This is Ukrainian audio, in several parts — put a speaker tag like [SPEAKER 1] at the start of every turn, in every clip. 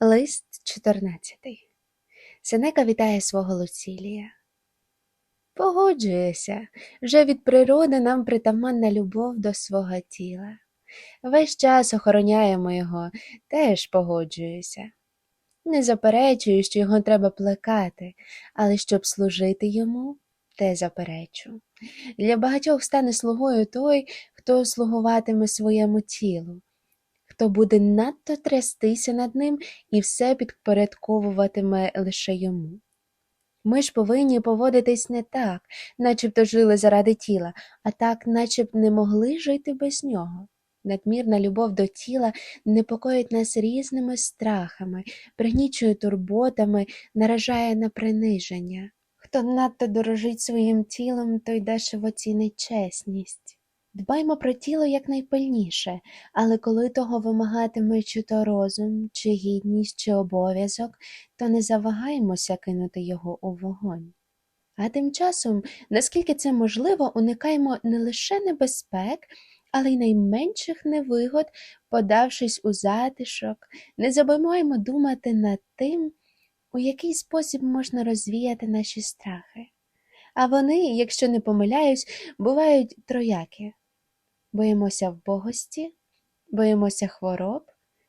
[SPEAKER 1] Лист 14. Сенека вітає свого Луцілія. Погоджуюся, вже від природи нам притаманна любов до свого тіла. Весь час охороняємо його, теж погоджуюся. Не заперечую, що його треба плекати, але щоб служити йому, те заперечу. Для багатьох стане слугою той, хто слугуватиме своєму тілу, хто буде надто трястися над ним і все підпорядковуватиме лише йому. Ми ж повинні поводитись не так, начебто жили заради тіла, а так, наче б не могли жити без нього. Надмірна любов до тіла непокоїть нас різними страхами, пригнічує турботами, наражає на приниження. Хто надто дорожить своїм тілом, той дешево цінить чесність. Дбаймо про тіло якнайпильніше, але коли того вимагатиме чи то розум, чи гідність, чи обов'язок, то не завагаємося кинути його у вогонь. А тим часом, наскільки це можливо, уникаємо не лише небезпек, але й найменших невигод, подавшись у затишок, не забуваємо думати над тим, у який спосіб можна розвіяти наші страхи. А вони, якщо не помиляюсь, бувають троякі. Боїмося вбогості, боїмося хвороб,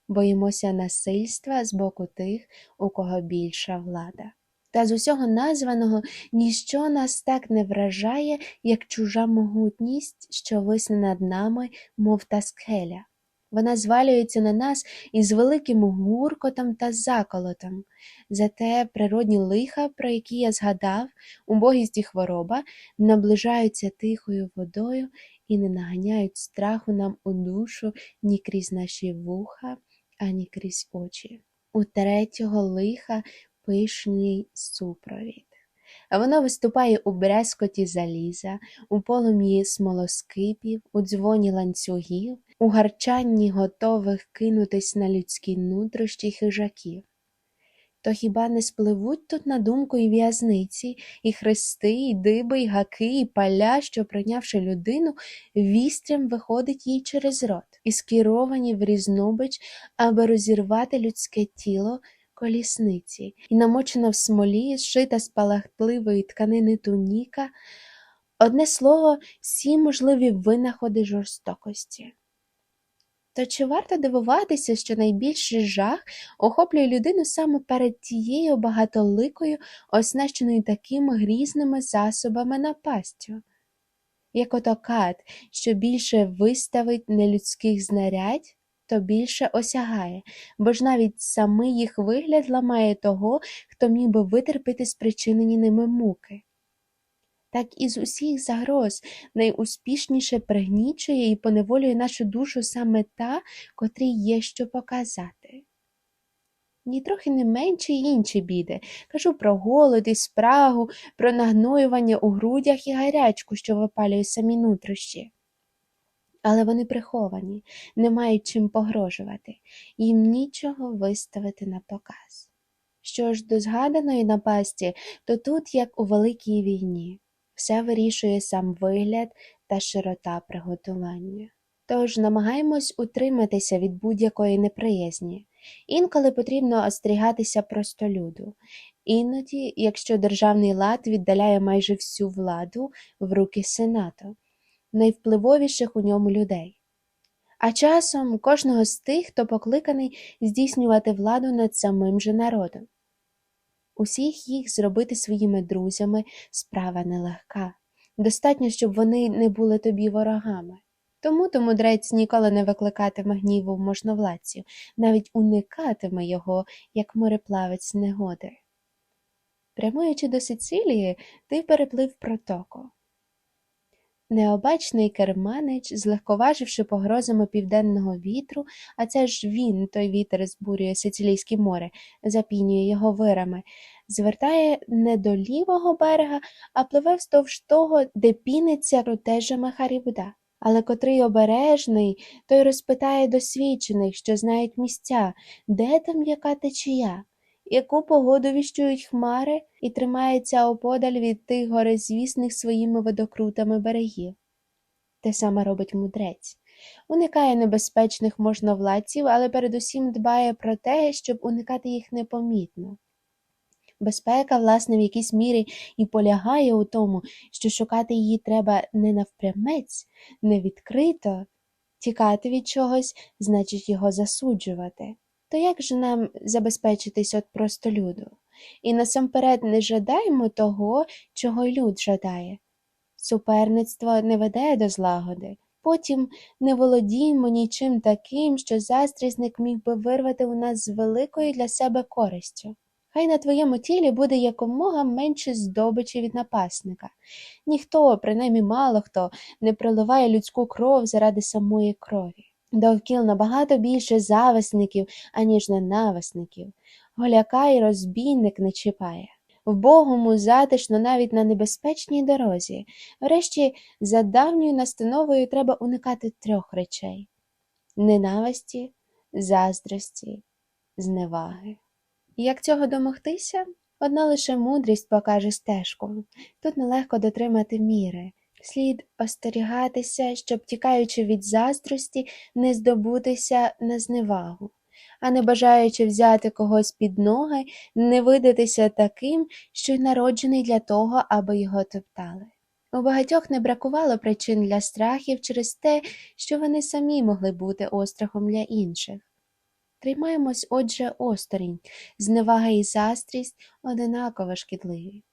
[SPEAKER 1] боїмося насильства з боку тих, у кого більша влада. Та з усього названого ніщо нас так не вражає, як чужа могутність, що висне над нами, мов та скеля. Вона звалюється на нас із великим гуркотом та заколотом. Зате природні лиха, про які я згадав, убогість і хвороба, наближаються тихою водою і не наганяють страху нам у душу ні крізь наші вуха, ані крізь очі. У третього лиха пишній супровід. Воно виступає у брескоті заліза, у полум'ї смолоскипів, у дзвоні ланцюгів, у гарчанні готових кинутись на людські нутрощі хижаків. То хіба не спливуть тут на думку і в'язниці, і хрести, і диби, і гаки, і поля, що, прийнявши людину, вістрям виходить їй через рот, і скеровані в різнобич, аби розірвати людське тіло колісниці, і намочена в смолі, зшита з палахтливої тканини туніка, одне слово, всі можливі винаходи жорстокості. То чи варто дивуватися, що найбільший жах охоплює людину саме перед тією багатоликою, оснащеною такими грізними засобами напастю? Як ото кат, що більше виставить нелюдських знарядь, то більше осягає, бо ж навіть самий їх вигляд ламає того, хто міг би витерпіти спричинені ними муки. Так із усіх загроз найуспішніше пригнічує і поневолює нашу душу саме та, котрій є що показати. Нітрохи не менші й інші біди. Кажу про голод і спрагу, про нагноювання у грудях і гарячку, що випалює самі нутрощі. Але вони приховані, не мають чим погрожувати, їм нічого виставити на показ. Що ж до згаданої напасті, то тут, як у великій війні, все вирішує сам вигляд та широта приготування. Тож намагаємось утриматися від будь-якої неприязні. Інколи потрібно остерігатися простолюду. Іноді, якщо державний лад віддаляє майже всю владу в руки сенату, найвпливовіших у ньому людей. А часом кожного з тих, хто покликаний здійснювати владу над самим же народом. Усіх їх зробити своїми друзями справа нелегка. Достатньо, щоб вони не були тобі ворогами. Тому то мудрець ніколи не викликатиме гніву в можновладців, навіть уникатиме його, як мореплавець негоди. Прямуючи до Сицилії, ти переплив протоку. Необачний керманич, злегковаживши погрозами південного вітру, а це ж він, той вітер збурює Сицилійське море, запінює його вирами, звертає не до лівого берега, а пливе вздовж того, де піниться рутежами Харібда. Але котрий обережний, той розпитає досвідчених, що знають місця, де там яка течія, яку погоду віщують хмари і тримається оподаль від тих горизвісних своїми водокрутами берегів. Те саме робить мудрець. уникає небезпечних можновладців, але передусім дбає про те, щоб уникати їх непомітно. Безпека, власне, в якійсь мірі і полягає у тому, що шукати її треба не навпрямець, не відкрито, тікати від чогось значить його засуджувати. То як же нам забезпечитись от простолюду? І насамперед не жадаємо того, чого й люд жадає. Суперництво не веде до злагоди. Потім не володіємо нічим таким, що застрізник міг би вирвати у нас з великою для себе користю. Хай на твоєму тілі буде якомога менше здобичі від напасника. Ніхто, принаймні мало хто, не проливає людську кров заради самої крові. Довкіл набагато більше зависників, аніж ненависників. Голяка й розбійник не чіпає. Вбогому затишно навіть на небезпечній дорозі. Врешті, за давньою настановою треба уникати трьох речей ненависті, заздрості, зневаги. Як цього домогтися? Одна лише мудрість покаже стежку. Тут нелегко дотримати міри. Слід остерігатися, щоб, тікаючи від заздрості, не здобутися на зневагу, а не бажаючи взяти когось під ноги, не видатися таким, що й народжений для того, аби його топтали. У багатьох не бракувало причин для страхів через те, що вони самі могли бути острахом для інших. Тримаємось, отже, осторонь, зневага і застрість одинаково шкідливі.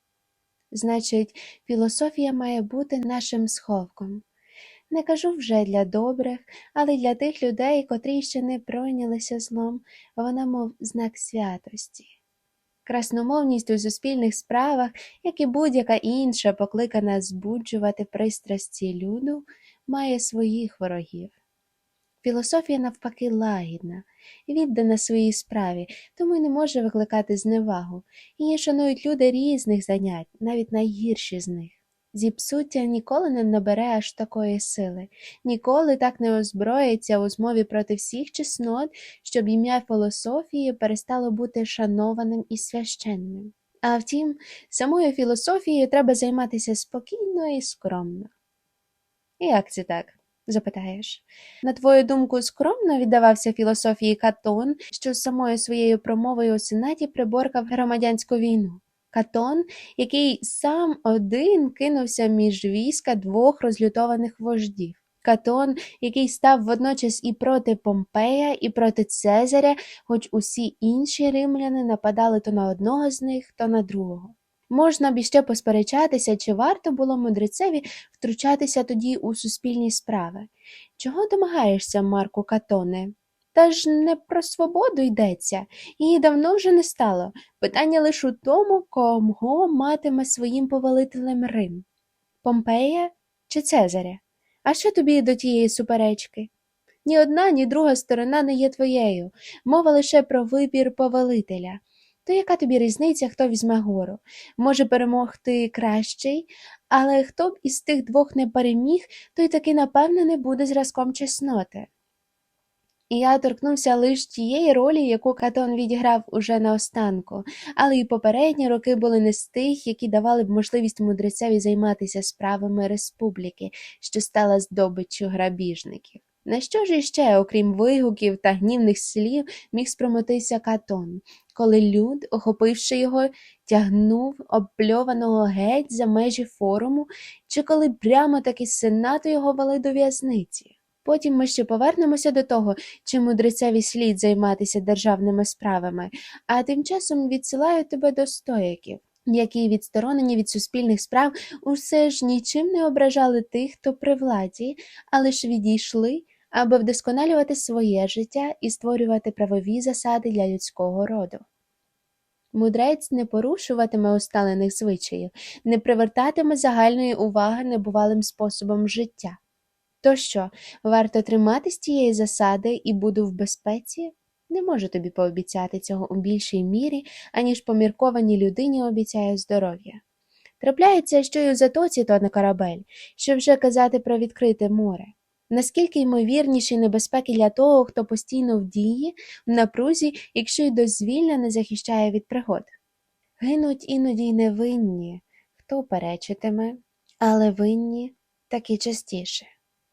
[SPEAKER 1] Значить, філософія має бути нашим сховком. Не кажу вже для добрих, але для тих людей, котрі ще не пройнялися злом, вона мов знак святості. Красномовність у суспільних справах, як і будь-яка інша, покликана збуджувати пристрасті люду, має своїх ворогів. Філософія, навпаки, лагідна, віддана своїй справі, тому й не може викликати зневагу. Її шанують люди різних занять, навіть найгірші з них. Зіпсуття ніколи не набере аж такої сили, ніколи так не озброїться у змові проти всіх чеснот, щоб ім'я філософії перестало бути шанованим і священним. А втім, самою філософією треба займатися спокійно і скромно. Як це так? Запитаєш. На твою думку, скромно віддавався філософії Катон, що самою своєю промовою у сенаті приборкав громадянську війну. Катон, який сам один кинувся між війська двох розлютованих вождів. Катон, який став водночас і проти Помпея, і проти Цезаря, хоч усі інші римляни нападали то на одного з них, то на другого. Можна б іще посперечатися, чи варто було мудрецеві втручатися тоді у суспільні справи. Чого домагаєшся, Марку Катоне? Та ж не про свободу йдеться, її давно вже не стало. Питання лише у тому, кого матиме своїм повелителем Рим Помпея чи Цезаря? А що тобі до тієї суперечки? Ні одна, ні друга сторона не є твоєю, мова лише про вибір повелителя. То яка тобі різниця, хто візьме гору? Може перемогти кращий, але хто б із тих двох не переміг, той таки, напевне, не буде зразком чесноти. І я торкнувся лише тієї ролі, яку Катон відіграв уже наостанку, але й попередні роки були не з тих, які давали б можливість мудрецеві займатися справами республіки, що стала здобиччю грабіжників. На що ж іще, окрім вигуків та гнівних слів, міг спромотися Катон, коли люд, охопивши його, тягнув обпльованого геть за межі форуму, чи коли прямо таки сенату його вели до в'язниці? Потім ми ще повернемося до того, чи мудрецеві слід займатися державними справами, а тим часом відсилаю тебе до стояків, які, відсторонені від суспільних справ, усе ж нічим не ображали тих, хто при владі, але ж відійшли, аби вдосконалювати своє життя і створювати правові засади для людського роду. Мудрець не порушуватиме усталених звичаїв, не привертатиме загальної уваги небувалим способом життя. То що, варто триматись тієї засади і буду в безпеці? Не можу тобі пообіцяти цього у більшій мірі, аніж поміркованій людині обіцяє здоров'я. Трапляється, що й у затоці то на корабель, що вже казати про відкрите море. Наскільки ймовірніші небезпеки для того, хто постійно в дії, в напрузі, якщо й дозвільно не захищає від пригод? Гинуть іноді й невинні, хто перечитиме, але винні таки частіше.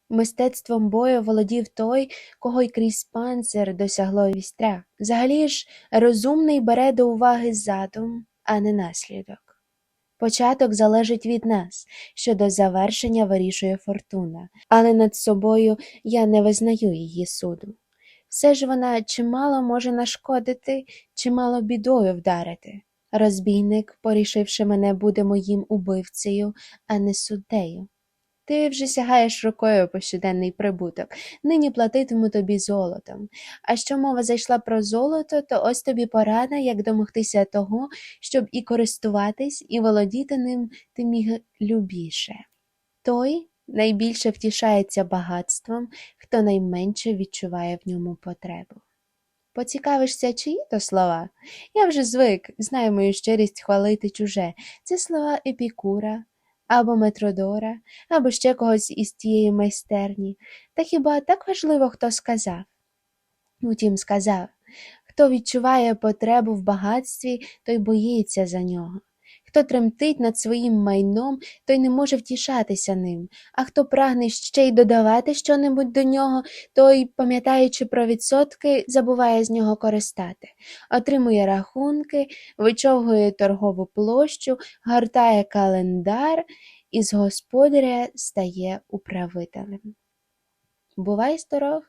[SPEAKER 1] Мистецтвом бою володів той, кого й крізь панцир досягло вістря. Взагалі ж розумний бере до уваги задум, а не наслідок. Початок залежить від нас, щодо завершення вирішує фортуна, але над собою я не визнаю її суду. Все ж вона чимало може нашкодити, чимало бідою вдарити. Розбійник, порішивши мене, буде моїм убивцею, а не суддею. Ти вже сягаєш рукою по щоденний прибуток, нині платитиму тобі золотом. А що мова зайшла про золото, то ось тобі порада, як домогтися того, щоб і користуватись, і володіти ним ти міг любіше. Той найбільше втішається багатством, хто найменше відчуває в ньому потребу. Поцікавишся, чиї то слова? Я вже звик, знаю мою щирість хвалити чуже. Це слова Епікура, або Метродора, або ще когось із тієї майстерні. Та хіба так важливо, хто сказав? Утім, сказав, хто відчуває потребу в багатстві, той боїться за нього. Хто тремтить над своїм майном, той не може втішатися ним, а хто прагне ще й додавати щонебудь до нього, той, пам'ятаючи про відсотки, забуває з нього користати, отримує рахунки, вичовгує торгову площу, гортає календар і з господаря стає управителем. Бувай здоров!